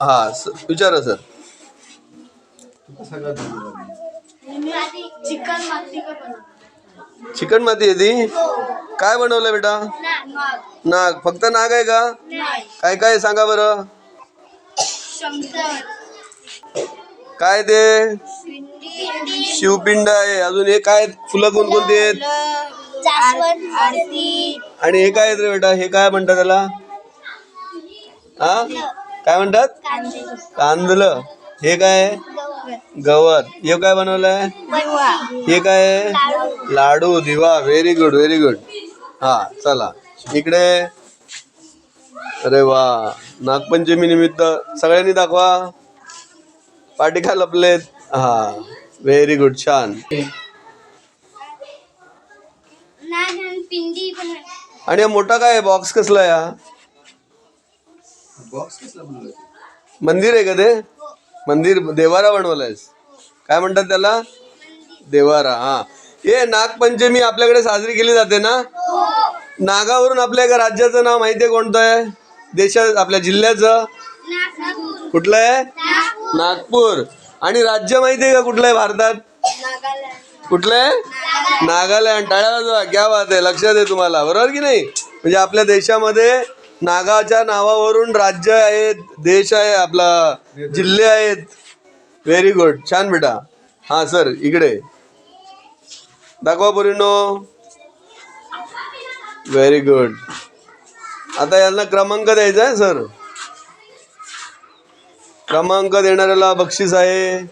हा स- विचारा सर चिकन माती का चिकन माती आहे ती काय बनवलं बेटा नाग. नाग फक्त नाग आहे का काय काय सांगा बरं शंकर. काय ते पिंडी. शिवपिंड आहे अजून हे काय फुलं कोणकोणती आहेत जास्वंद. आरती. आणि हे काय आहेत रे बेटा हे काय म्हणतात त्याला हा काय म्हणतात. कांदलं हे काय? गवत. हे काय बनवलंय दिवा. हे काय? लाडू. दिवा व्हेरी गुड व्हेरी गुड हा चला इकडे अरे वा नागपंचमी निमित्त सगळ्यांनी दाखवा पाठी काय लपलेत हा व्हेरी गुड छान आणि हा मोठा काय बॉक्स कसला आहे हा मंदिर आहे का ते? मंदिर देवारा बनवलायस. काय म्हणतात त्याला? देवारा हा. हे नागपंचमी आपल्याकडे साजरी केली जाते ना? नागावरून आपल्या एका राज्याचं नाव माहिती आहे कोणतं आहे? देशात आपल्या जिल्ह्याचं? कुठलं आहे? नागपूर. आणि राज्य माहिती आहे का कुठलं आहे भारतात? कुठलं आहे? नागालँड. टाळ्या वाजवा क्या बात आहे. लक्षात आहे तुम्हाला. बरोबर की नाही? म्हणजे आपल्या देशामध्ये नागाच्या नावावरून राज्य आहेत देश आहे आपला जिल्हे आहेत. व्हेरी गुड छान बेटा. हा सर इकडे. दाखवा पोरीनो. व्हेरी गुड आता यांना क्रमांक द्यायचा आहे सर. क्रमांक देणाऱ्याला बक्षीस आहे.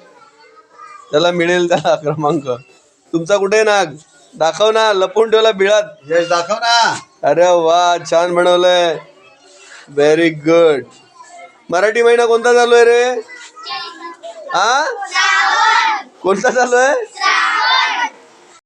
त्याला मिळेल त्याला क्रमांक. तुमचा कुठे नाग? दाखव ना लपून ठेवला बिळात. यश दाखव ना. अरे वा छान बनवलंय. व्हेरी गुड मराठी महिना कोणता चालू आहे रे? हा कोणता चालू आहे?